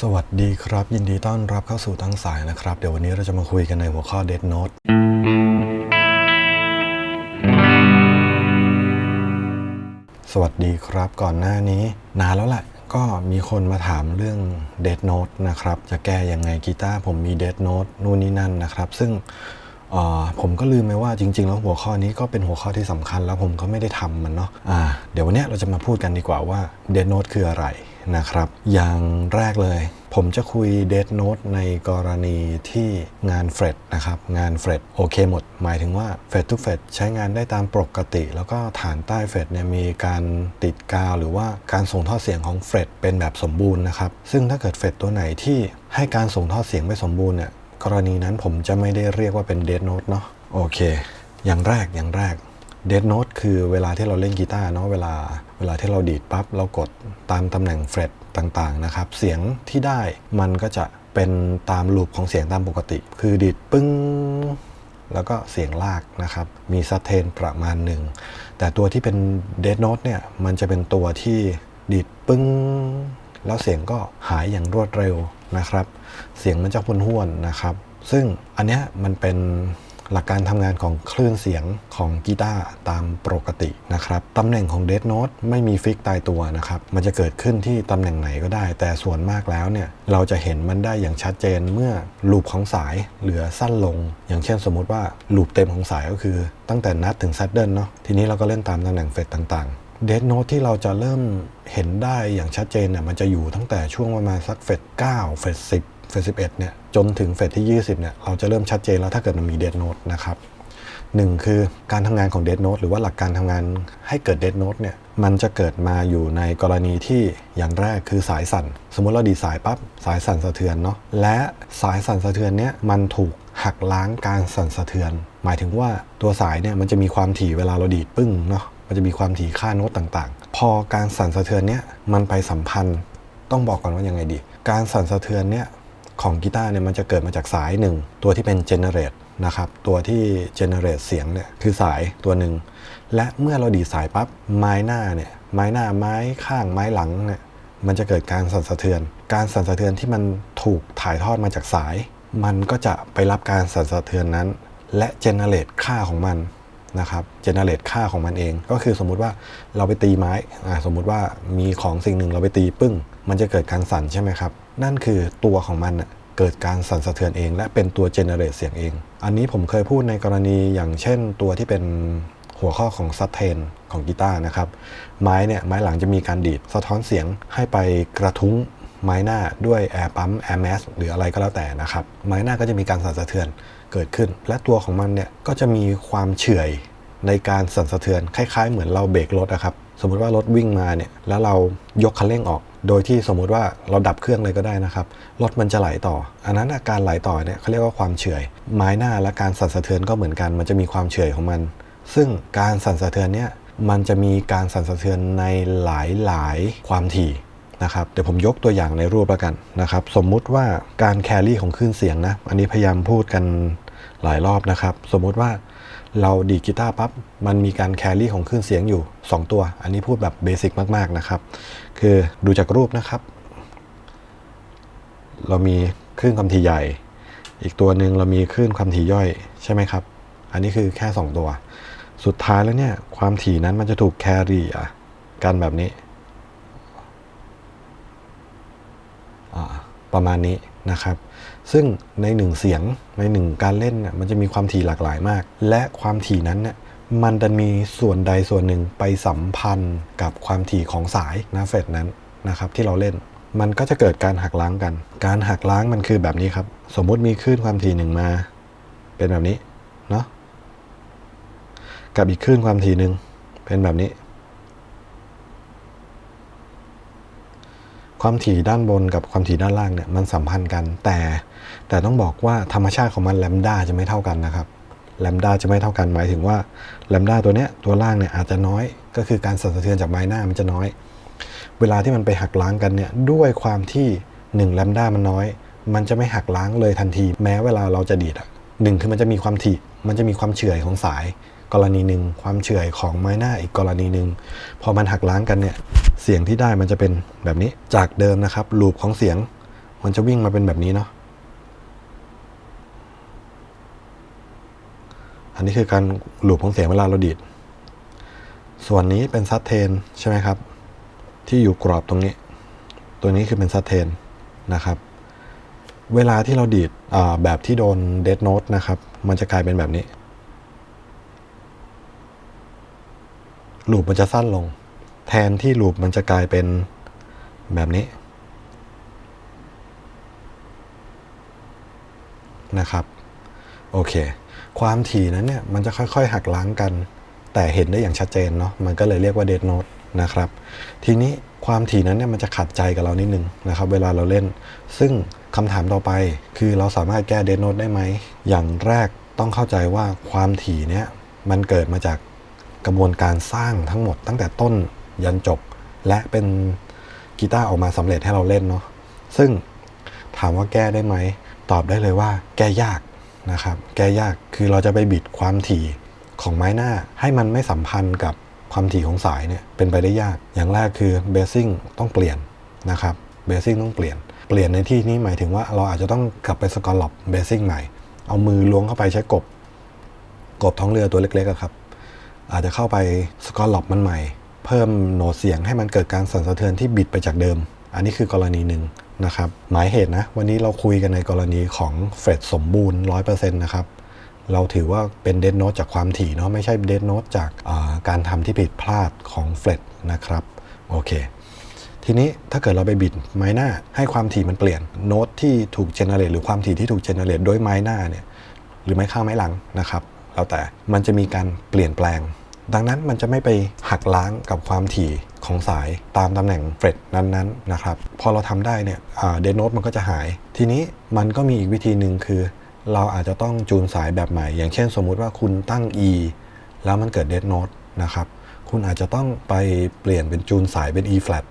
สวัสดีครับ ยินดีต้อนรับเข้าสู่ตั้งสายนะครับ เดี๋ยววันนี้เราจะมาคุยกันในหัวข้อ Dead Note สวัสดีครับก่อนหน้านี้ นานแล้วแหละก็มีคนมาถามเรื่อง Dead Note นะครับ จะแก้ยังไงกีตาร์ผมมี Dead Note นู่นนี่นั่นนะครับ ซึ่งผมก็ลืมไปว่าจริง ๆ แล้วหัวข้อนี้ก็เป็นหัวข้อที่สำคัญแล้วผมก็ไม่ได้ทำมันเนาะอ่าเดี๋ยววันนี้เราจะมาพูดกันดีกว่าว่า Dead Note คืออะไร นะครับ อย่างแรกเลย ผมจะคุย Dead Note ในกรณีที่งานเฟรดนะครับ งานเฟรดโอเคหมด หมายถึงว่าเฟรดทุกเฟรดใช้งานได้ตามปกติ แล้วก็ฐานใต้เฟรดเนี่ยมีการติดกาว หรือว่าการส่งท่อเสียงของเฟรดเป็นแบบสมบูรณ์นะครับ ซึ่งถ้าเกิดเฟรดตัวไหนที่ให้การส่งท่อเสียงไม่สมบูรณ์เนี่ยกรณีนั้นผมจะไม่ได้เรียกว่าเป็น Dead Note เนาะโอเค อย่างแรกอย่างแรก เดดโน e คือเวลาที่เราเล่นกีตาร์เนาะเวลาเวลาที่เราดีดปั๊บเรากดตามตำแหน่งเฟรดต่างๆนะครับเสียงที่ได้มันก็จะเป็นตามลูปของเสียงตามปกติ คือดีดปึ้งแล้วก็เสียงลากนะครับ มีซัตเทนประมาณหนึ่ง แต่ตัวที่เป็นเดดโน e เนี่ย มันจะเป็นตัวที่ดีดปึ้ง แล้วเสียงก็หายอย่างรวดเร็วนะครับ เสียงมันจะพุ่นห้วนนะครับ ซึ่งอันเนี้ยมันเป็น หลักการทำงานของคลื่นเสียงของกีตาร์ตามปกตินะครับตำแหน่งของเด d โน t e ไม่มีฟิกตายตัวนะครับ มันจะเกิดขึ้นที่ตำแหน่งไหนก็ได้ แต่ส่วนมากแล้วเนี่ยเราจะเห็นมันได้อย่างชัดเจนเมื่อลูปของสายเหลือสั้นลง อย่างเช่นสมมุติว่าลูปเต็มของสายก็คือ ตั้งแต่นัดถึงซัดเดิลเนาะทีนี้เราก็เล่นตามตำแหน่งเฟดต่างๆเด d โน t e ที่เราจะเริ่มเห็นได้อย่างชัดเจนเนี่ยมันจะอยู่ตั้งแต่ช่วงประมาณสักเฟด9เฟด10 เฟส11เอ็ดเนี่ยจนถึงเฟสที่ 20เนี่ยเราจะเริ่มชัดเจนแล้วถ้าเกิดมันมีเด d โน t e นะครับหนึ่งคือการทำงานของเด d โน t e หรือว่าหลักการทำงานให้เกิดเด d โน t e เนี่ยมันจะเกิดมาอยู่ในกรณีที่อย่างแรกคือสายสั่น สมมุติเราดีดสายปั๊บสายสั่นสะเทือนเนาะและสายสั่นสะเทือนเนี่ยมันถูกหักล้างการสั่นสะเทือน หมายถึงว่าตัวสายเนี่ยมันจะมีความถี่เวลาเราดีดปึ้งเนาะมันจะมีความถี่ค่าโน้ตต่างๆ พอการสั่นสะเทือนเนี่ยมันไปสัมพันธ์ ต้องบอกก่อนว่ายังไงดี การสั่นสะเทือนเนี่ย ของกีตาร์เนี่ยมันจะเกิดมาจากสายหนึ่งตัวที่เป็นเจเนเรตนะครับตัวที่เจเนเรตเสียงเนี่ยคือสายตัวหนึ่งและเมื่อเราดีสายปั๊บไม้หน้าเนี่ยไม้หน้าไม้ข้างไม้หลังเนี่ยมันจะเกิดการสั่นสะเทือน การสั่นสะเทือนที่มันถูกถ่ายทอดมาจากสาย มันก็จะไปรับการสั่นสะเทือนนั้น และเจเนเรตค่าของมันนะครับเจเนเรตค่าของมันเอง ก็คือสมมุติว่าเราไปตีไม้อ่าสมมุติว่ามีของสิ่งหนึ่งเราไปตีปึ้ง มันจะเกิดการสั่นใช่ไหมครับ นั่นคือตัวของมันเกิดการสั่นสะเทือนเอง และเป็นตัวเจเนเรตเสียงเอง อันนี้ผมเคยพูดในกรณีอย่างเช่นตัวที่เป็นหัวข้อของซัตเทนของกีตาร์นะครับ ไม้เนี่ยไม้หลังจะมีการดีดสะท้อนเสียงให้ไปกระทุ้งไม้หน้าด้วยแอร์ปั๊มแอร์แมสหรืออะไรก็แล้วแต่นะครับ ไม้หน้าก็จะมีการสั่นสะเทือนเกิดขึ้น และตัวของมันเนี่ยก็จะมีความเฉื่อยในการสั่นสะเทือนคล้ายๆ เหมือนเราเบรกรถนะครับ สมมติว่ารถวิ่งมาเนี่ยแล้วเรายกคันเร่งออก โดยที่สมมุติว่าเราดับเครื่องเลยก็ได้นะครับรถมันจะไหลต่อ อันนั้นอาการไหลต่อเนี่ยเขาเรียกว่าความเฉื่อยไม้หน้าและการสั่นสะเทือนก็เหมือนกัน มันจะมีความเฉื่อยของมัน ซึ่งการสั่นสะเทือนเนี่ยมันจะมีการสั่นสะเทือนในหลายๆความถี่นะครับเดี๋ยวผมยกตัวอย่างในรูปแล้วกันนะครับ สมมุติว่าการแครี่ของคลื่นเสียงนะ อันนี้พยายามพูดกันหลายรอบนะครับ สมมุติว่า เราดีกีตาร์ปั๊บมันมีการแครี่ของคลื่นเสียงอยู่ 2 ตัว อันนี้พูดแบบเบสิกมากๆนะครับ คือดูจากรูปนะครับ เรามีคลื่นความถี่ใหญ่ อีกตัวหนึ่งเรามีคลื่นความถี่ย่อยใช่ไหมครับ อันนี้คือแค่ 2 ตัว สุดท้ายแล้วเนี่ยความถี่นั้นมันจะถูกแครี่กันแบบนี้อ่า ประมาณนี้นะครับ ซึ่งในหนึ่งเสียงในหนึ่งการเล่นน่มันจะมีความถี่หลากหลายมาก และความถี่นั้นเนี่ยมันจะมีส่วนใดส่วนหนึ่งไปสัมพันธ์กับความถี่ของสายนะเฟดนั้นนะครับที่เราเล่น มันก็จะเกิดการหักล้างกัน การหักล้างมันคือแบบนี้ครับ สมมุติมีคลื่นความถี่หนึ่งมา เป็นแบบนี้เนาะกับอีกคลื่นความถี่หนึ่งเป็นแบบนี้ ความถี่ด้านบนกับความถี่ด้านล่างเนี่ยมันสัมพันธ์กัน แต่แต่ต้องบอกว่าธรรมชาติของมันแลมด้าจะไม่เท่ากันนะครับแลมด้าจะไม่เท่ากันหมายถึงว่าแลมด้าตัวเนี้ยตัวล่างเนี่ยอาจจะน้อย ก็คือการสั่นสะเทือนจากไม้หน้ามันจะน้อย เวลาที่มันไปหักล้างกันเนี่ยด้วยความที่1แลมด้ามันน้อย มันจะไม่หักล้างเลยทันที แม้เวลาเราจะดีดอะหนึ่งคือมันจะมีความถี่มันจะมีความเฉื่อยของสาย กรณีหนึ่ง ความเฉื่อยของไม้หน้าอีกกรณีหนึ่ง พอมันหักล้างกันเนี่ย เสียงที่ได้มันจะเป็นแบบนี้ จากเดิมนะครับ ลูปของเสียง มันจะวิ่งมาเป็นแบบนี้เนาะ อันนี้คือการหลูปของเสียงเวลาเราดีด ส่วนนี้เป็นซัตเทนใช่ไหมครับ ที่อยู่กรอบตรงนี้ ตัวนี้คือเป็นซัตเทนนะครับเวลาที่เราดีดแบบที่โดนเดดโน e นะครับ มันจะกลายเป็นแบบนี้ ลูปมันจะสั้นลง แทนที่ลูปมันจะกลายเป็นแบบนี้นะครับ โอเค ความถี่นั้นเนี่ย มันจะค่อยๆ หักล้างกัน แต่เห็นได้อย่างชัดเจนเนาะมันก็เลยเรียกว่าเดดโน e นะครับ ทีนี้ความถี่นั้นเนี่ยมันจะขัดใจกับเรานิดนึงนะครับ เวลาเราเล่น ซึ่งคำถามต่อไป คือเราสามารถแก้เดดโน e ได้ไหม อย่างแรกต้องเข้าใจว่าความถี่เนี้ยมันเกิดมาจาก กระบวนการสร้างทั้งหมดตั้งแต่ต้นยันจบ และเป็นกีตาร์ออกมาสำเร็จให้เราเล่นเนาะซึ่งถามว่าแก้ได้ไหม ตอบได้เลยว่า แก้ยากนะครับ แก้ยากคือเราจะไปบิดความถี่ของไม้หน้าให้มันไม่สัมพันธ์กับความถี่ของสายเนี่ยเป็นไปได้ยาก อย่างแรกคือเบสซิ่งต้องเปลี่ยนนะครับเบสซิ่งต้องเปลี่ยน เปลี่ยนในที่นี้หมายถึงว่าเราอาจจะต้องกลับไปสกอร์ล็อปเบสซิ่งใหม่ เอามือล้วงเข้าไปใช้กบ กบท้องเรือตัวเล็กๆครับ อาจจะเข้าไปสกอร์ล็อปมันใหม่ เพิ่มโหนดเสียงให้มันเกิดการสั่นสะเทือนที่บิดไปจากเดิม อันนี้คือกรณีหนึ่งนะครับหมายเหตุนะ วันนี้เราคุยกันในกรณีของเฟดสมบูรณ์ 100%นะครับ เราถือว่าเป็นเดนโนตจากความถี่เนาะไม่ใช่เดนโนตจากการทำที่ผิดพลาดของเฟดนะครับโอเคทีนี้ถ้าเกิดเราไปบิดไม้หน้าให้ความถี่มันเปลี่ยนโน้ตที่ถูกเจเนเรตหรือความถี่ที่ถูกเจเนเรตโดยไม้หน้าเนี่ยหรือไม้ข้างไม้หลังนะครับ แล้วแต่มันจะมีการเปลี่ยนแปลง ดังนั้นมันจะไม่ไปหักล้างกับความถี่ของสายตามตำแหน่งเฟรดนั้นๆนะครับพอเราทำได้เนี่ยเดนโนตมันก็จะหาย ทีนี้มันก็มีอีกวิธีหนึ่งคือ เราอาจจะต้องจูนสายแบบใหม่ อย่างเช่นสมมุติว่าคุณตั้ง E แล้วมันเกิดเดนโนตนะครับคุณอาจจะต้องไปเปลี่ยนเป็นจูนสายเป็น E flat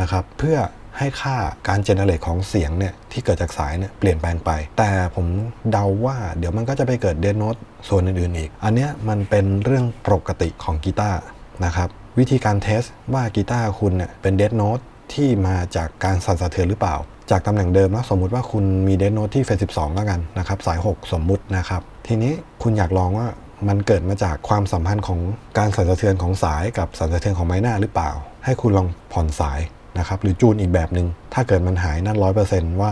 นะครับเพื่อ ให้ค่าการเจเนเรตของเสียงเนี่ยที่เกิดจากสายเนี่ยเปลี่ยนแปลงไป แต่ผมเดาว่าเดี๋ยวมันก็จะไปเกิดเดนโนตส่วนอื่นๆอีก อันเนี้ยมันเป็นเรื่องปกติของกีตาร์นะครับ วิธีการเทสว่ากีตาร์คุณเนี่ยเป็นเดนโนตที่มาจากการสั่นสะเทือนหรือเปล่า จากตำแหน่งเดิมนะสมมุติว่าคุณมีเดนโนตที่เฟส12แล้วกันนะครับสาย 6 สมมุตินะครับ ทีนี้คุณอยากลองว่ามันเกิดมาจากความสัมพันธ์ของการสั่นสะเทือนของสายกับสั่นสะเทือนของไม้หน้าหรือเปล่า ให้คุณลองผ่อนสาย นะครับหรือจูนอีกแบบหนึง่งถ้าเกิดมันหายนั่นร้อยเปอร์เซนต์ว่า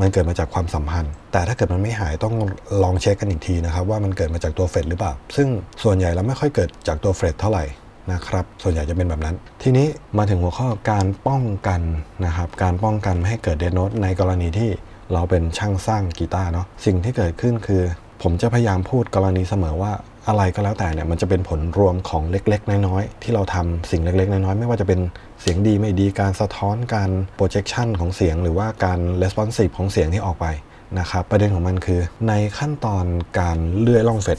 มันเกิดมาจากความสัมพันธ์ แต่ถ้าเกิดมันไม่หายต้องลองเช็คกันอีกทีนะครับ ว่ามันเกิดมาจากตัวเฟรดหรือเปล่า ซึ่งส่วนใหญ่แล้วไม่ค่อยเกิดจากตัวเฟรดเท่าไหร่นะครับส่วนใหญ่จะเป็นแบบนั้น ทีนี้มาถึงหัวข้อการป้องกันนะครับการป้องกันไม่ให้เกิดเดนโนตในกรณีที่เราเป็นช่างสร้างกีตาร์เนาะสิ่งที่เกิดขึ้นคือ ผมจะพยายามพูดกรณีเสมอว่า อะไรก็แล้วแต่เนี่ยมันจะเป็นผลรวมของเล็ก ๆ น้อยๆที่เราทำสิ่งเล็ก ๆ น้อยๆไม่ว่าจะเป็นเสียงดีไม่ดีการสะท้อนการ projection ของเสียง หรือว่าการ responsive ของเสียงที่ออกไปนะครับประเด็นของมันคือ ในขั้นตอนการเลื่อยล่องเฟด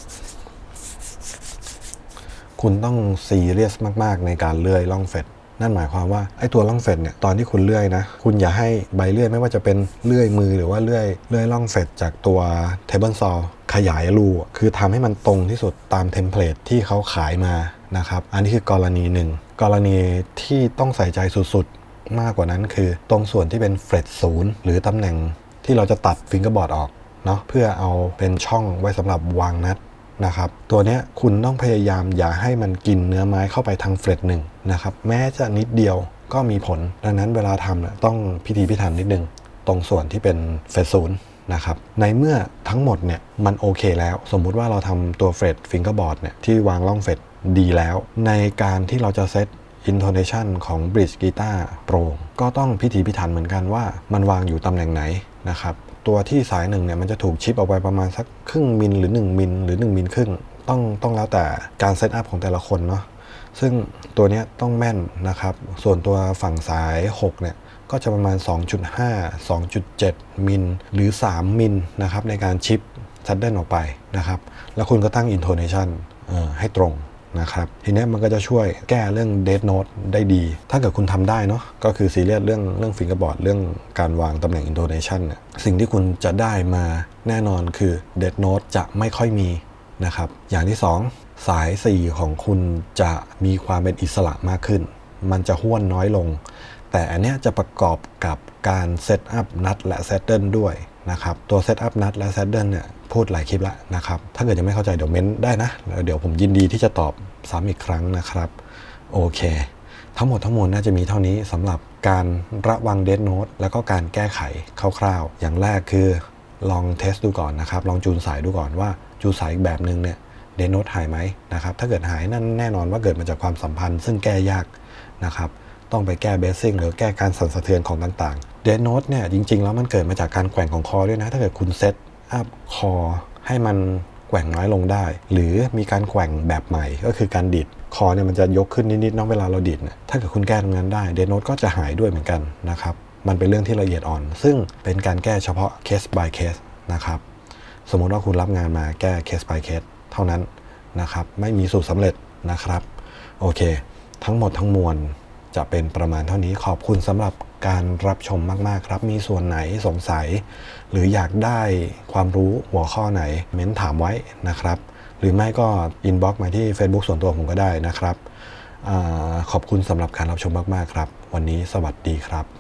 คุณต้องซีเรียสมาก ๆ ในการเลื่อยล่องเฟด นั่นหมายความว่าไอ้ตัวล่องเฟดเนี่ยตอนที่คุณเลื่อยนะ คุณอย่าให้ใบเลื่อยไม่ว่าจะเป็นเลื่อยมือหรือว่าเลื่อยเลื่อยล่องเฟดจากตัวเทเบิลซอขยายรูคือทำให้มันตรงที่สุดตามเทมเพลตที่เขาขายมานะครับอันนี้คือกรณีหนึ่งกรณีที่ต้องใส่ใจสุดๆ มากกว่านั้นคือตรงส่วนที่เป็นเฟรดศูนย์หรือตำแหน่งที่เราจะตัดฟิงเกอร์บอร์ดออกเนาะเพื่อเอาเป็นช่องไว้สำหรับวางนัด นะครับ ตัวนี้คุณต้องพยายามอย่าให้มันกินเนื้อไม้เข้าไปทางเฟรดหนึ่งนะครับ แม้จะนิดเดียวก็มีผล ดังนั้นเวลาทำเนี่ยต้องพิธีพิถันนิดนึง ตรงส่วนที่เป็นเฟรดศูนย์นะครับ ในเมื่อทั้งหมดเนี่ยมันโอเคแล้ว สมมุติว่าเราทำตัวเฟรดฟิงเกอร์บอร์ดเนี่ยที่วางล่องเฟรดดีแล้ว ในการที่เราจะเซต intonation ของ bridge guitar pro ก็ต้องพิธีพิถันเหมือนกันว่ามันวางอยู่ตำแหน่งไหนนะครับ ตัวที่สายหนึ่งเนี่ยมันจะถูกชิปออกไปประมาณสักครึ่งมิลหรือ 1 มิลหรือ 1 มิลครึ่ง ต้องต้องแล้วแต่การเซตอัพของแต่ละคนเนาะซึ่งตัวนี้ต้องแม่นนะครับ ส่วนตัวฝั่งสาย 6 เนี่ย ก็จะประมาณ 2.5 2.7 มิล หรือ 3 มิลนะครับในการชิปซัดเดิลออกไปนะครับ แล้วคุณก็ตั้ง intonation ให้ตรง นะครับทีนี้มันก็จะช่วยแก้เรื่อง dead note ได้ดี ถ้าเกิดคุณทำได้เนาะก็คือซีเรียสเรื่องเรื่องฟิงเกอร์บอร์ดเรื่องการวางตำแหน่ง intonation เนี่ยสิ่งที่คุณจะได้มาแน่นอนคือ dead note จะไม่ค่อยมีนะครับอย่างที่ 2 สาย 4 ของคุณจะมีความเป็นอิสระมากขึ้น มันจะห้วนน้อยลง แต่อันเนี้ยจะประกอบกับการเซตอัพนัดและเซตเดิลด้วยนะครับตัวเซตอัพนัดและเซตเดิลเนี่ย พูดหลายคลิปแล้วนะครับ ถ้าเกิดยังไม่เข้าใจเดี๋ยวเม้นได้นะแล้วเดี๋ยวผมยินดีที่จะตอบซ้ำอีกครั้งนะครับ โอเค ทั้งหมดทั้งมวลน่าจะมีเท่านี้สำหรับการระวังเด d โน t แล้วก็การแก้ไขคร่าวๆ อย่างแรกคือลองเทสดูก่อนนะครับ ลองจูนสายดูก่อนว่าจูนสายอีกแบบหนึ่งเนี่ยเด d โน t หายไหมนะครับ ถ้าเกิดหายนั่นแน่นอนว่าเกิดมาจากความสัมพันธ์ ซึ่งแก้ยากนะครับต้องไปแก้เบสซิ่งหรือแก้การสั่นสะเทือนของต่างๆ เด d โน t เนี่ยจริงๆ แล้วมันเกิดมาจากการแกว่งของคอด้วยนะ ถ้าเกิดคุณเซต อัพคอให้มันแกว่งน้อยลงได้ หรือมีการแกว่งแบบใหม่ก็คือการดิดคอเนี่ยมันจะยกขึ้นนิดๆนาะเวลาเราดิดถ้าเกิดคุณแก้ตรงนั้นได้เด d โน t ก็จะหายด้วยเหมือนกันนะครับมันเป็นเรื่องที่ละเอียดอ่อน ซึ่งเป็นการแก้เฉพาะเคส by เคสนะครับสมมติว่าคุณรับงานมาแก้เคส by เคสเท่านั้นนะครับไม่มีสูตรสำเร็จนะครับโอเค ทั้งหมดทั้งมวล จะเป็นประมาณเท่านี้ขอบคุณสำหรับการรับชมมากๆครับ มีส่วนไหนสงสัย หรืออยากได้ความรู้หัวข้อไหนเม้นถามไว้นะครับ หรือไม่ก็อินบ็อกมาที่ Facebook ส่วนตัวผมก็ได้นะครับอขอบคุณสำหรับการรับชมมากๆครับ วันนี้สวัสดีครับ